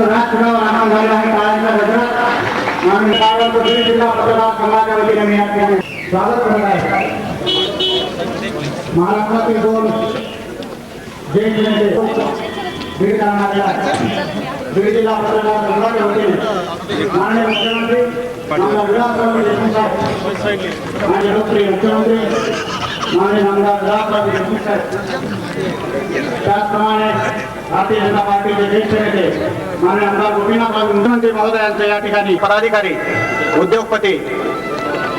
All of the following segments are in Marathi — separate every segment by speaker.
Speaker 1: यांचं राजकारणावर आराम झालेला आहे काळाच्या बदलात माननीय साहेबांचं जिल्हा वतीने मी या ठिकाणी स्वागत करत आहे. महाराष्ट्रातील दोन ज्येष्ठ नेते बीड करणाऱ्या बीड जिल्हा संघाच्या वतीने माननीय मुख्यमंत्री आमदार विलासराव देशमुख साहेब माननीय लोकप्रिय मुख्यमंत्री माननीय आमदार विलासराव देशमुख साहेब. त्याचप्रमाणे भारतीय जनता पार्टीचे ज्येष्ठ नेते माननीय आमदार गोपीनाथ मुख्यमंत्री महोदयांचे या ठिकाणी पदाधिकारी उद्योगपती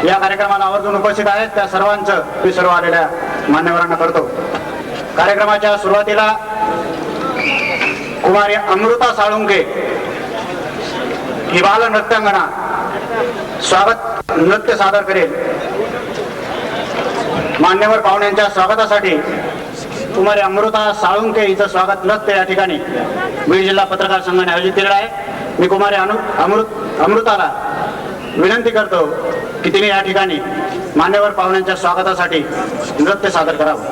Speaker 1: या कार्यक्रमाला आवर्जून उपस्थित आहेत. त्या सर्वांचं मी सर्व आलेल्या मान्यवरांना करतो. कार्यक्रमाच्या सुरुवातीला कुमारी अमृता साळुंके ही बाल नृत्यांगणा स्वागत नृत्य सादर करेल. मान्यवर पाहुण्यांच्या स्वागतासाठी कुमारी अमृता साळुंके हिचं स्वागत नृत्य या ठिकाणी. बीड जिल्हा पत्रकार संघाने आयोजित केलेलं आहे. मी कुमारी अनु अमृत अमृताला विनंती करतो की तिने या ठिकाणी मान्यवर पाहुण्यांच्या स्वागतासाठी नृत्य सादर करावं.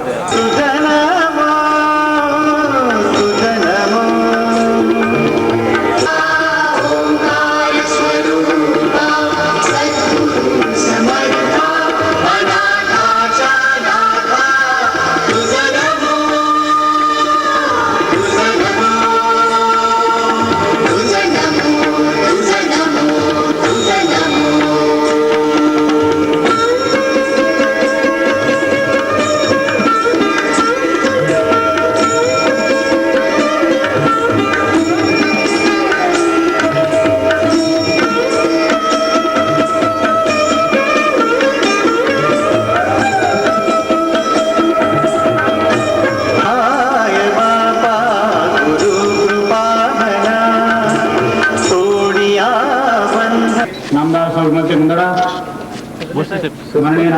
Speaker 1: माननीय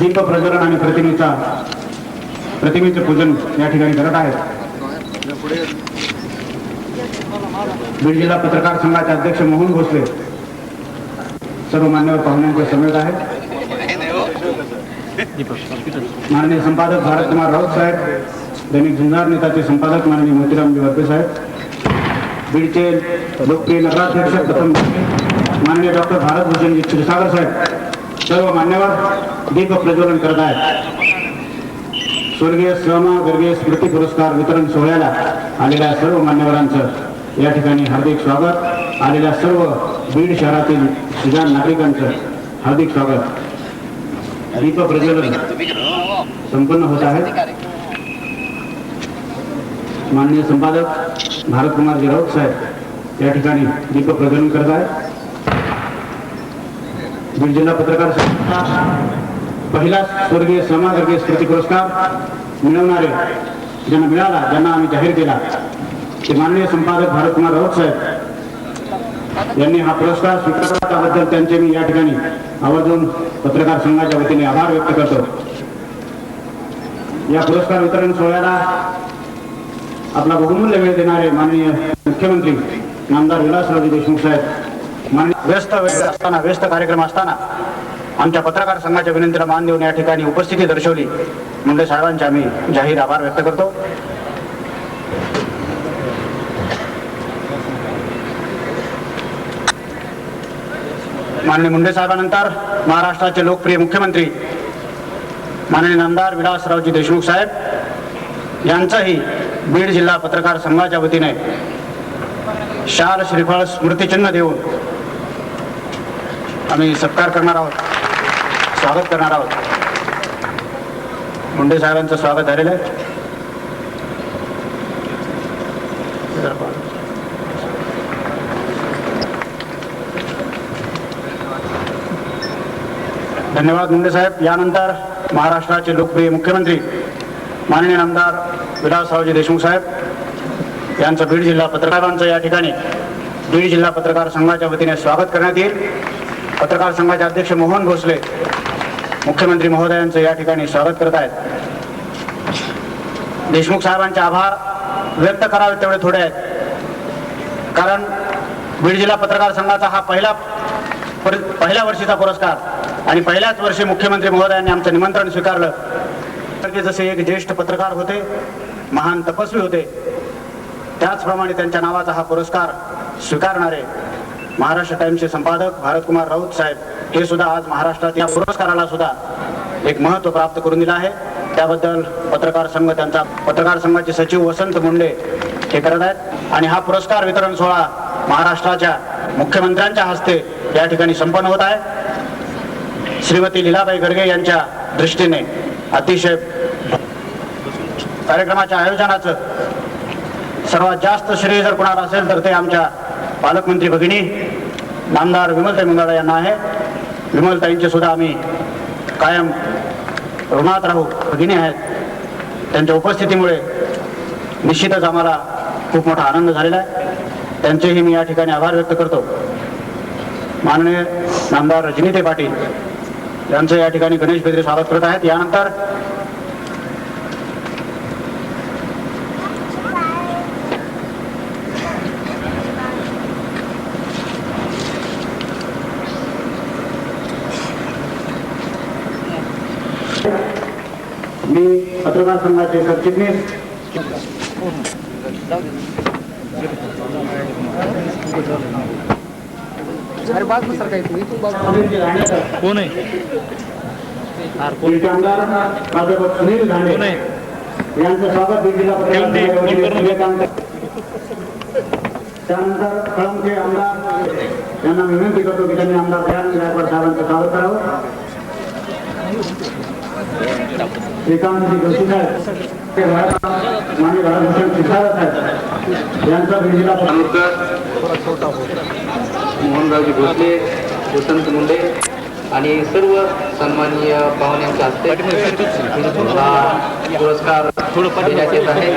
Speaker 1: दीप प्रज्वलन आणि प्रतिमेचा प्रतिमेचे पूजन या ठिकाणी करत आहेत. बीड जिल्हा पत्रकार संघाचे अध्यक्ष मोहन भोसले. सर्व मान्यवर पाहुण्यांच्या समेत आहेत. माननीय संपादक भारत कुमार राऊत साहेब दैनिक झुंजार नेताचे संपादक माननीय मोतीरामजी वर्पे साहेब. बीडचे लोकप्रिय नगराध्यक्ष प्रथम माननीय डॉक्टर भारतभूषण क्षीरसागर साहेब सर्व मान्यवर दीप प्रज्वलन करत आहेत. स्वर्गीय श्रम गर्गीय स्मृती पुरस्कार वितरण सोहळ्याला आलेल्या सर्व मान्यवरांचं या ठिकाणी हार्दिक स्वागत. आलेल्या सर्व बीड शहरातील सुजान नागरिकांचं हार्दिक स्वागत. दीप प्रज्वलन संपन्न होत आहे. माननीय संपादक भारत कुमार राऊत साहेब या ठिकाणी दीप प्रज्वलन करत आहेत. बीड जिल्हा पत्रकार पहिला स्वर्गीय समाजवर्गीय स्मृती पुरस्कार मिळवणारे ज्यांना मिळाला ज्यांना आम्ही जाहीर केला ते माननीय संपादक भारत कुमार राऊत साहेब. यांनी हा पुरस्कार स्वीकारला त्याबद्दल त्यांचे मी या ठिकाणी आवर्जून पत्रकार संघाच्या वतीने आभार व्यक्त करतो. या पुरस्कार वितरण सोहळ्याला आपला बहुमूल्य वेळ देणारे माननीय मुख्यमंत्री नामदार विलासरावजी देशमुख साहेब व्यस्त वेळ असताना व्यस्त कार्यक्रम असताना आमच्या पत्रकार संघाच्या विनंतीला मान देऊन या ठिकाणी उपस्थिती दर्शवली. मुंडे साहेबांचे आम्ही जाहीर आभार व्यक्त करतो. माननीय मुंडे साहेबांनंतर महाराष्ट्राचे लोकप्रिय मुख्यमंत्री माननीय नामदार विलासरावजी देशमुख साहेब यांचाही बीड जिल्हा पत्रकार संघाच्या वतीने शाल श्रीफळ स्मृतिचिन्ह देऊन आम्ही सत्कार करणार आहोत. स्वागत करणार आहोत. मुंडे साहेबांचं स्वागत झालेलं आहे. धन्यवाद मुंडे साहेब. यानंतर महाराष्ट्राचे लोकप्रिय मुख्यमंत्री माननीय आमदार विलासरावजी देशमुख साहेब. यांचं बीड जिल्हा पत्रकारांचं या ठिकाणी बीड जिल्हा पत्रकार संघाच्या वतीने स्वागत करण्यात येईल. पत्रकार संघाचे अध्यक्ष मोहन भोसले मुख्यमंत्री महोदयांचं या ठिकाणी स्वागत करत आहेत. देशमुख साहेबांचे आभार व्यक्त करावे तेवढे थोडे आहेत. कारण बीड जिल्हा पत्रकार संघाचा हा पहिला पहिल्या वर्षीचा पुरस्कार आणि पहिल्याच वर्षी मुख्यमंत्री महोदयांनी आमचं निमंत्रण स्वीकारलं. तर ते जसे एक ज्येष्ठ पत्रकार होते महान तपस्वी होते त्याचप्रमाणे त्यांच्या नावाचा हा पुरस्कार स्वीकारणारे महाराष्ट्र टाइम्सचे संपादक भारतकुमार राऊत साहेब हे सुद्धा आज महाराष्ट्रात या पुरस्काराला सुद्धा एक महत्त्व प्राप्त करून दिलं आहे. त्याबद्दल पत्रकार संघ त्यांचा पत्रकार संघाचे सचिव वसंत मुंडे हे करत आहेत. आणि हा पुरस्कार वितरण सोहळा महाराष्ट्राच्या मुख्यमंत्र्यांच्या हस्ते या ठिकाणी संपन्न होत आहे. श्रीमती लीलाबाई गर्गे यांच्या दृष्टीने अतिशय कार्यक्रमाच्या आयोजनाचं सर्वात जास्त श्रेय जर कोणाला असेल तर ते आमच्या पालकमंत्री भगिनी नामदार विमलताई मंगळा यांना आहे. विमलताईंचे सुद्धा आम्ही कायम ऋणात राहू भगिनी आहेत. त्यांच्या उपस्थितीमुळे निश्चितच आम्हाला खूप मोठा आनंद झालेला आहे. त्यांचेही मी या ठिकाणी आभार व्यक्त करतो. माननीय नामदार रजनीते पाटील यांचं या ठिकाणी गणेश बेदरे स्वागत करत आहेत. यानंतर मी पत्रकार संघाचे सरचिटणीस
Speaker 2: कोण आहे?
Speaker 1: सुनील
Speaker 2: कोण आहे?
Speaker 1: यांचं स्वागत. त्यानंतर कळमचे आमदार यांना विनंती करतो की त्यांनी आमदार गायकवाड साहेबांचं स्वागत करावं. श्रीकांतजी जोशी साहेब ते घरात माननीय भरतभूषण साहेब यांचा बीड
Speaker 3: मोहनरावजी भोसले वसंत मुंडे आणि सर्व सन्माननीय पाहुण्यांच्या हस्ते हा पुरस्कार देण्यात येत आहे.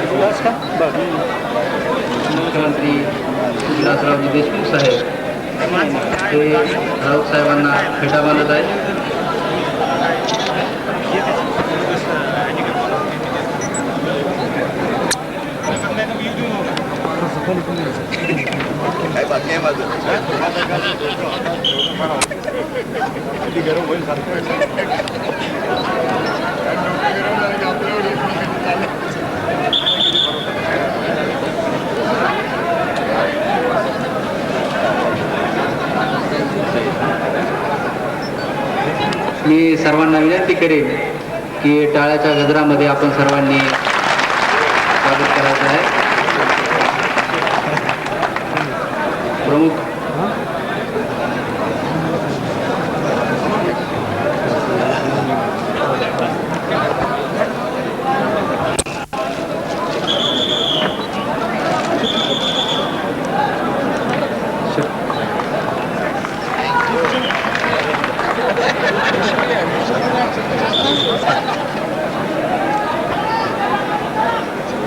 Speaker 3: मुख्यमंत्री विलासरावजी देशमुख साहेब हे राऊत साहेबांना भेटा मानत आहेत मी सर्वांना विनंती करेन की टाळ्याच्या गजरामध्ये आपण सर्वांनी प्रमुख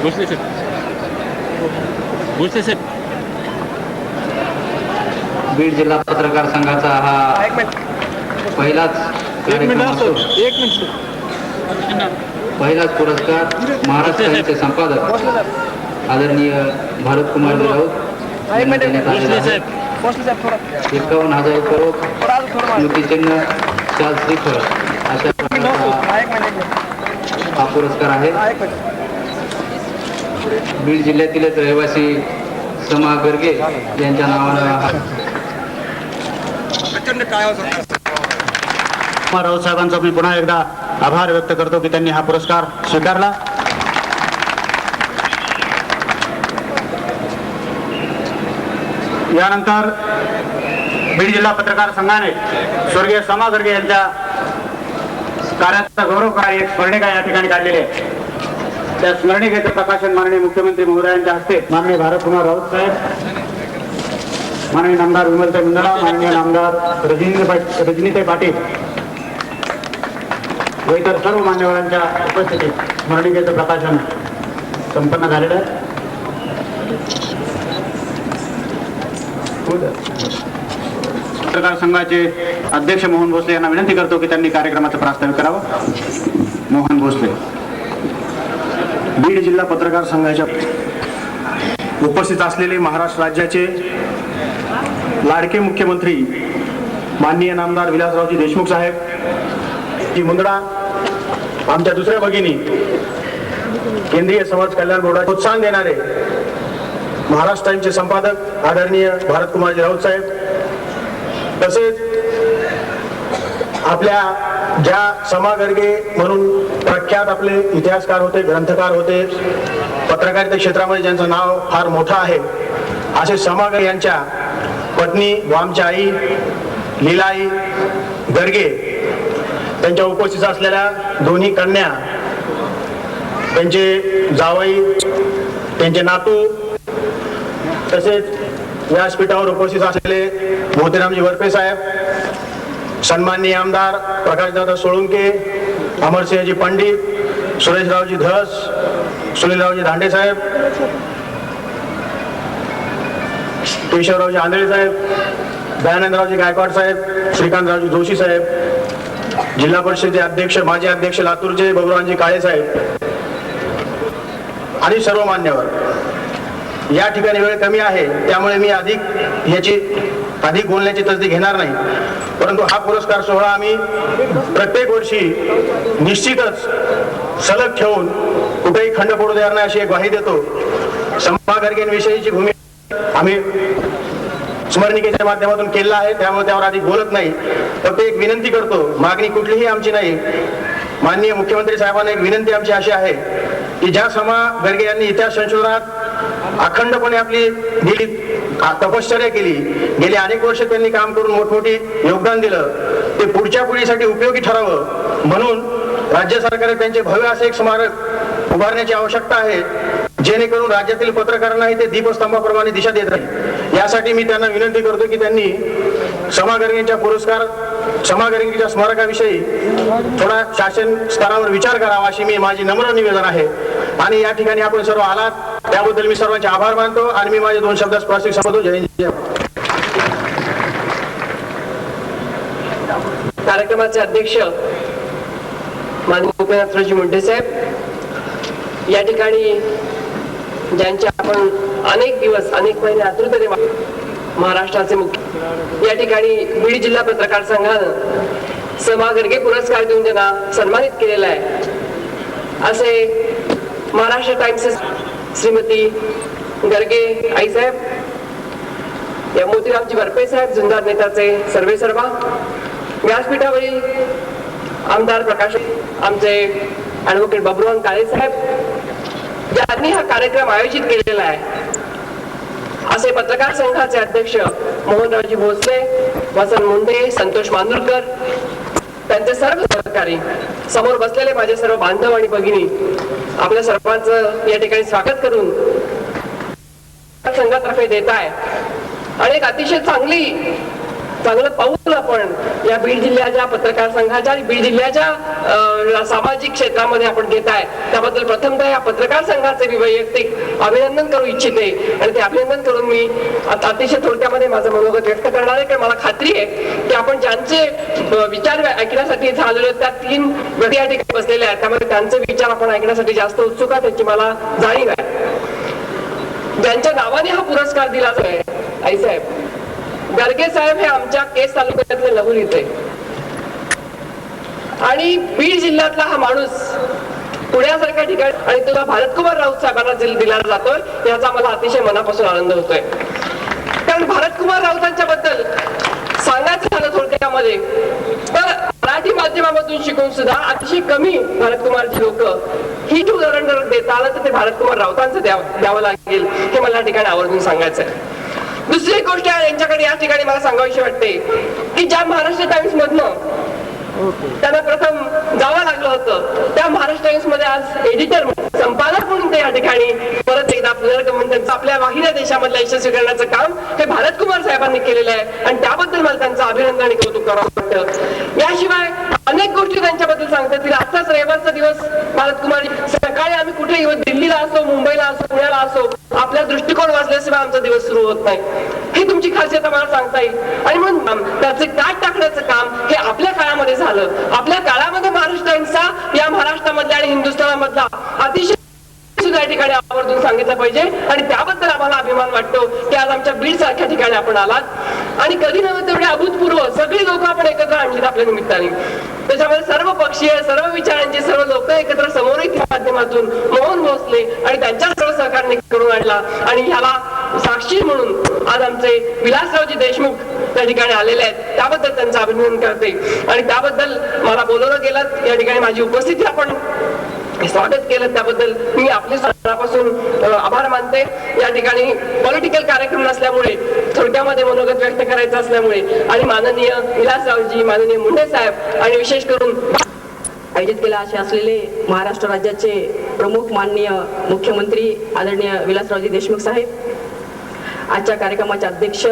Speaker 2: भोसले साहेब भोसले साहेब
Speaker 3: बीड जिल्हा पत्रकार संघाचा हा पहिलाच पहिलाच पुरस्कार महाराष्ट्र संपादक आदरणीय भारत कुमार राऊत देण्यात आलेला एकावन्न हजार स्मृतिचिन्ह शाल श्रीफळ अशा हा पुरस्कार आहे. बीड जिल्ह्यातीलच रहिवासी समा गर्गे यांच्या नावानं हा
Speaker 1: कुमार राऊत साहेबांचा मी पुन्हा एकदा आभार व्यक्त करतो की त्यांनी हा पुरस्कार स्वीकारला. यानंतर बीड जिल्हा पत्रकार संघाने स्वर्गीय समा गर्गे यांच्या कार्याचा गौरव कार्य एक स्मरणिका या ठिकाणी काढलेली आहे. त्या स्मरणिकेचं प्रकाशन माननीय मुख्यमंत्री महोदयांच्या हस्ते माननीय भारतकुमार राऊत साहेब माननीय नामदार विमलताई मुंदडा माननीय नामदार रजनी रजनीताई पाटील व इतर सर्व मान्यवरांच्या उपस्थितीत स्मरणिकेचं प्रकाशन संपन्न झालेलं आहे. पत्रकार संघाचे अध्यक्ष मोहन भोसले यांना विनंती करतो की त्यांनी कार्यक्रमाचं प्रास्ताविक करावं. मोहन भोसले.
Speaker 4: बीड जिल्हा पत्रकार संघाच्या उपस्थित असलेले महाराष्ट्र राज्याचे लाडके मुख्यमंत्री माननीय नामदार विलासरावजी देशमुख साहेब जी मुंदडा आमच्या दुसऱ्या भगिनी केंद्रीय समाज कल्याण बोर्डाचे प्रोत्साहन देणारे महाराष्ट्र टाइमचे संपादक आदरणीय भारतकुमारजी राऊत साहेब तसेच आपल्या ज्या समागर्गे म्हणून प्रख्यात आपले इतिहासकार होते ग्रंथकार होते पत्रकारिता क्षेत्रामध्ये ज्यांचं नाव फार मोठं आहे असे समागर यांच्या पत्नी व आमच्या आई लीलाई गर्गे त्यांच्या उपस्थित असलेल्या दोन्ही कन्या त्यांचे जावई त्यांचे नातू तसेच व्यासपीठावर उपस्थित असलेले मोतीरामजी वरपे साहेब सन्माननीय आमदार प्रकाशदादा सोळुंके अमरसिंहजी पंडित सुरेशरावजी धस सुनीलरावजी धांडे साहेब केशवरावजी आंधळे साहेब दयानंदरावजी गायकवाड साहेब श्रीकांतरावजी जोशी साहेब जिल्हा परिषदेचे अध्यक्ष माजी अध्यक्ष लातूरचे बबुरावजी काळे साहेब आणि सर्व मान्यवर या ठिकाणी वेळ कमी आहे त्यामुळे मी अधिक याची अधिक बोलण्याची तसदी घेणार नाही. परंतु हा पुरस्कार सोहळा आम्ही प्रत्येक वर्षी निश्चितच सलग ठेवून कुठेही खंड पडू देणार नाही अशी एक ग्वाही देतो. संभा भूमी भूमिका आम्ही स्मरणिकेच्या माध्यमातून केलेला आहे त्यामुळे त्यावर अधिक बोलत नाही. फक्त एक विनंती करतो मागणी कुठलीही आमची नाही. माननीय मुख्यमंत्री साहेबांना एक विनंती आमची अशी आहे की ज्या समा गर्गे यांनी इतिहास संशोधनात अखंडपणे आपली गेली तपश्चर्या केली गेली अनेक वर्ष त्यांनी काम करून मोठमोठी योगदान दिलं ते पुढच्या पिढीसाठी उपयोगी ठरावं. म्हणून राज्य सरकारने त्यांचे भव्य असे एक स्मारक उभारण्याची आवश्यकता आहे. जेणेकरून राज्यातील पत्रकारांनाही ते दीपस्तंभाप्रमाणे दिशा देत राहील. यासाठी मी त्यांना विनंती करतो की त्यांनी समागर्गींच्या पुरस्कार समागर्गीच्या स्मारकाविषयी थोडा शासन स्तरावर विचार करावा अशी मी माझी नम्र निवेदन आहे. आणि या ठिकाणी आपण सर्व आलात. त्याबद्दल मी सर्वांचे आभार मानतो आणि मी माझे दोन शब्द स्पर्शिक समजतो जय
Speaker 5: कार्यक्रमाचे अध्यक्ष माननीय गोपीनाथरावजी मुंडे साहेब या ठिकाणी ज्यांचे आपण अनेक दिवस अनेक महिने आतुरतेने महाराष्ट्राचे मुख्य या ठिकाणी बीड जिल्हा पत्रकार संघानं सभा गर्गे पुरस्कार देऊन त्यांना सन्मानित केलेला आहे असे महाराष्ट्र टाइम्स श्रीमती गर्गे आईसाहेब या मोतीरामजी वरपे साहेब जुंदार नेताचे सर्वे सर्वा व्यासपीठावरील आमदार प्रकाश आमचे ॲडव्होकेट बबरुवान काळे साहेब ज्यांनी हा कार्यक्रम आयोजित केलेला आहे. असे पत्रकार संघाचे अध्यक्ष मोहनरावजी भोसले वसंत मुंडे संतोष मांदुरकर त्यांचे सर्व सहकारी समोर बसलेले माझे सर्व बांधव आणि भगिनी आपल्या सर्वांचं या ठिकाणी स्वागत करून संघातर्फे देत आहे आणि एक अतिशय चांगली चांगलं पाहूल आपण या बीड जिल्ह्याच्या पत्रकार संघाच्या आणि बीड जिल्ह्याच्या सामाजिक क्षेत्रामध्ये आपण घेत आहे. त्याबद्दल प्रथमतः या पत्रकार संघाचे मी वैयक्तिक अभिनंदन करू इच्छिते. आणि ते अभिनंदन करून मी आता अतिशय थोडक्यामध्ये माझं मनोगत व्यक्त करणार आहे. कारण मला खात्री आहे की आपण ज्यांचे विचार ऐकण्यासाठी झालेलो त्या तीन व्यक्ती या ठिकाणी बसलेल्या आहेत. त्यामुळे त्यांचे विचार आपण ऐकण्यासाठी जास्त उत्सुक आहे त्याची मला जाणीव आहे. ज्यांच्या नावाने हा पुरस्कार दिला जाय आई साहेब गर्गे साहेब हे आमच्या केस तालुक्यातले लहून येते आणि बीड जिल्ह्यातला हा माणूस पुण्यासारख्या ठिकाणी आणि तुला भारतकुमार राऊत साहेबांना दिला जातोय याचा मला अतिशय मनापासून आनंद होतोय. कारण भारतकुमार राऊतांच्या बद्दल सांगायचं झालं थोडक्यामध्ये तर मराठी माध्यमामधून शिकून सुद्धा अतिशय कमी भारतकुमारची लोक ही उदाहरण जर देता आलं तर ते भारतकुमार राऊतांचं द्यावं द्यावं लागेल हे मला ठिकाणी आवर्जून सांगायचं आहे दुसरी एक गोष्ट यांच्याकडे या ठिकाणी मला सांगावीशी वाटते की ज्या महाराष्ट्र टाइम्स मधनं त्यांना प्रथम जावं लागलं होतं त्या महाराष्ट्र टाइम्समध्ये आज एडिटर संपादक म्हणून ते या ठिकाणी परत एकदा त्यांचं आपल्या वाहिन्या देशामधल्या यशस्वी करण्याचं काम हे भारत कुमार साहेबांनी केलेलं आहे. आणि त्याबद्दल मला त्यांचं अभिनंदन आणि कौतुक करावं वाटतं. याशिवाय अनेक गोष्टी त्यांच्याबद्दल सांगतात तिला आजचाच रविवारचा दिवस भारत कुमार सकाळी आम्ही कुठे दिल्लीला असो पुण्याला असो आपला दृष्टिकोन वाचल्याशिवाय आमचा दिवस सुरू होत नाही. ही तुमची खासियत आम्हाला सांगता येईल. आणि म्हणून त्याचे काट टाकण्याचं काम हे आपल्या काळामध्ये झालं. आपल्या काळामध्ये महाराष्ट्र या महाराष्ट्रामधल्या आणि हिंदुस्थानामधला अतिशय या ठिकाणी आवर्जून सांगितलं पाहिजे. आणि त्याबद्दल आम्हाला अभिमान वाटतो की आज आमच्या बीड सारख्या ठिकाणी आपण आलात. आणि कधी नव्हे तेवढे अभूतपूर्व सगळी लोक आपण एकत्र आणलीत आपल्या निमित्ताने. त्याच्यामध्ये सर्व पक्षीय सर्व विचारांचे सर्व लोक एकत्र समोर माध्यमातून मोहन भोसले आणि त्यांच्या सर्व सहकार्याने करून आणला. आणि ह्याला साक्षी म्हणून आज आमचे विलासरावजी देशमुख त्या ठिकाणी आलेले आहेत. त्याबद्दल त्यांचं अभिनंदन करते. आणि त्याबद्दल मला बोलवलं गेलं. या ठिकाणी माझी उपस्थिती आपण स्वागत केलं त्याबद्दल मी आपले स्वतःपासून आभार मानते. या ठिकाणी पॉलिटिकल कार्यक्रम नसल्यामुळे थोडक्यामध्ये मनोगत व्यक्त करायचं असल्यामुळे आणि माननीय विलासरावजी माननीय मुंडे साहेब आणि विशेष करून
Speaker 6: आयोजित केला असे असलेले महाराष्ट्र राज्याचे प्रमुख माननीय मुख्यमंत्री आदरणीय विलासरावजी देशमुख साहेब आजच्या कार्यक्रमाचे अध्यक्ष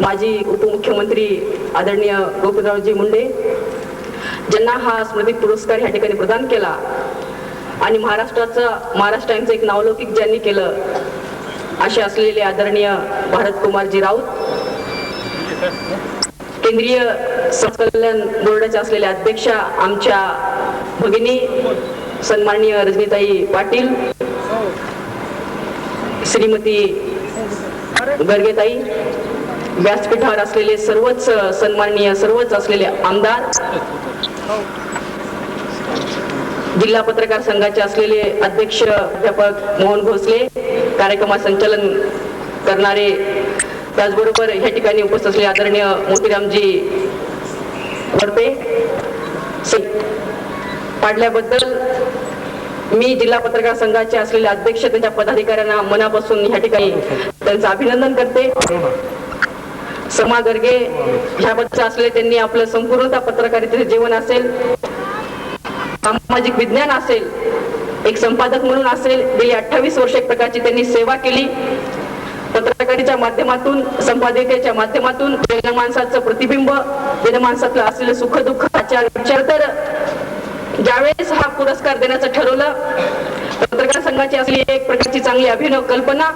Speaker 6: माजी उपमुख्यमंत्री आदरणीय गोपीरावजी मुंडे ज्यांना हा स्मृती पुरस्कार या ठिकाणी प्रदान केला. आणि महाराष्ट्राचं महाराष्ट्र टाइम्सचं एक नावलौकिक ज्यांनी केलं असे असलेले आदरणीय भारत कुमारजी राऊत. केंद्रीय समाज कल्याण बोर्डाच्या असलेल्या अध्यक्षा आमच्या भगिनी सन्माननीय रजनीताई पाटील. श्रीमती गर्गेताई व्यासपीठावर असलेले सर्वच सन्माननीय सर्वच असलेले आमदार. जिल्हा पत्रकार संघाचे असलेले अध्यक्ष अध्यापक मोहन भोसले कार्यक्रमात संचालन करणारे त्याचबरोबर या ठिकाणी उपस्थित असलेले आदरणीय मोतीरामजी वरपे पाडल्याबद्दल मी जिल्हा पत्रकार संघाचे असलेले अध्यक्ष त्यांच्या पदाधिकाऱ्यांना मनापासून ह्या ठिकाणी त्यांचं अभिनंदन करते. समा गर्गे ह्याबद्दल असले त्यांनी आपलं संपूर्णता पत्रकारितेचे जीवन असेल सामाजिक विज्ञान असेल एक संपादक म्हणून असेल गेली अठ्ठावीस वर्ष एक प्रकारची त्यांनी सेवा केली. पत्रकारितेच्या माध्यमातून संपादकीच्या माध्यमातून जनमानसाचं प्रतिबिंब जनमानसातलं असलेलं सुख दुःख आचार विचार तर ज्यावेळेस हा पुरस्कार देण्याचं ठरवलं पत्रकार संघाची असली एक प्रकारची चांगली अभिनव कल्पना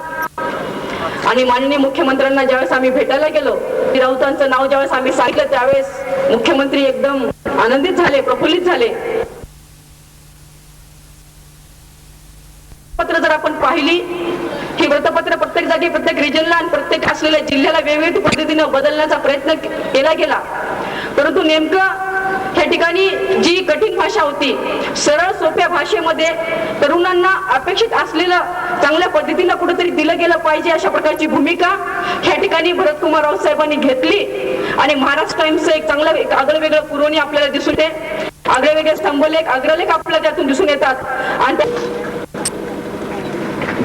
Speaker 6: आणि माननीय मुख्यमंत्र्यांना ज्यावेळेस आम्ही भेटायला गेलो की राऊतांचं नाव ज्यावेळेस आम्ही सांगितलं त्यावेळेस मुख्यमंत्री एकदम आनंदित झाले प्रफुल्लित झाले. पत्र जर आपण पाहिली ही वृत्तपत्र प्रत्येक जागी प्रत्येक रिजनला आणि प्रत्येक असलेल्या जिल्ह्याला वेगवेगळ्या पद्धतीनं बदलण्याचा प्रयत्न केला गेला. परंतु नेमकं ह्या ठिकाणी जी कठीण भाषा होती सरळ सोप्या भाषेमध्ये तरुणांना अपेक्षित असलेलं चांगल्या पद्धतीनं कुठेतरी दिलं गेलं पाहिजे अशा प्रकारची भूमिका ह्या ठिकाणी भरतकुमार राव साहेबांनी घेतली. आणि महाराष्ट्र टाइम्सचं एक चांगलं एक आगळं वेगळं पुरवणी आपल्याला दिसून येते. आगळे वेगळे स्तंभलेख अग्रलेख आपल्याला त्यातून दिसून येतात. आणि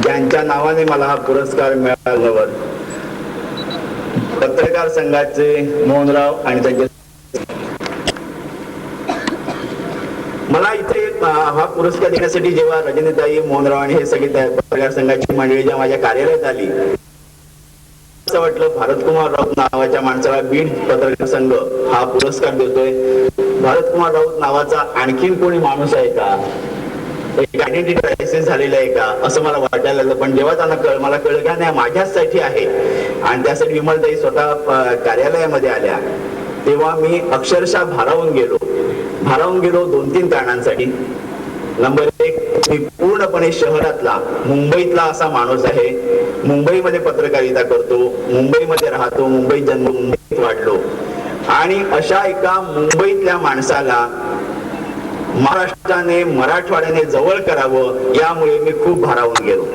Speaker 7: ज्यांच्या नावाने मला हा पुरस्कार मिळाल्यावर पत्रकार संघाचे मोहनराव आणि त्यांचे हा पुरस्कार देण्यासाठी जेव्हा रजनीताई मोहनराव आणि हे सगळे त्या पत्रकार संघाची मंडळी जेव्हा माझ्या कार्यालयात आली असं वाटलं भारतकुमार राऊत नावाच्या माणसाला बीड पत्रकार संघ हा पुरस्कार देतोय. भारतकुमार राऊत नावाचा आणखीन कोणी माणूस आहे का? एक आयडेंटिटी क्रायसिस झालेलं आहे का? असं मला वाटायला लागलं. पण जेव्हा त्यांना कळ मला कळलं का नाही माझ्याचसाठी आहे आणि त्यासाठी विमलताई स्वतः कार्यालयामध्ये आल्या. तेव्हा मी अक्षरशः भारावून गेलो. भारावून गेलो दोन तीन कारणांसाठी. नंबर एक मी पूर्णपणे शहरातला मुंबईतला असा माणूस आहे. मुंबईमध्ये पत्रकारिता करतो मुंबईमध्ये राहतो मुंबईत जन्म मुंबईत वाढलो. आणि अशा एका मुंबईतल्या माणसाला महाराष्ट्राने मराठवाड्याने जवळ करावं यामुळे मी खूप भारावून गेलो.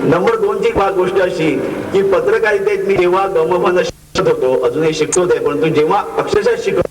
Speaker 7: नंबर दोनची बा- गोष्ट अशी की पत्रकारितेत मी जेव्हा गमभन शिकत होतो अजूनही शिकतोय परंतु जेव्हा अक्षरशः शिकत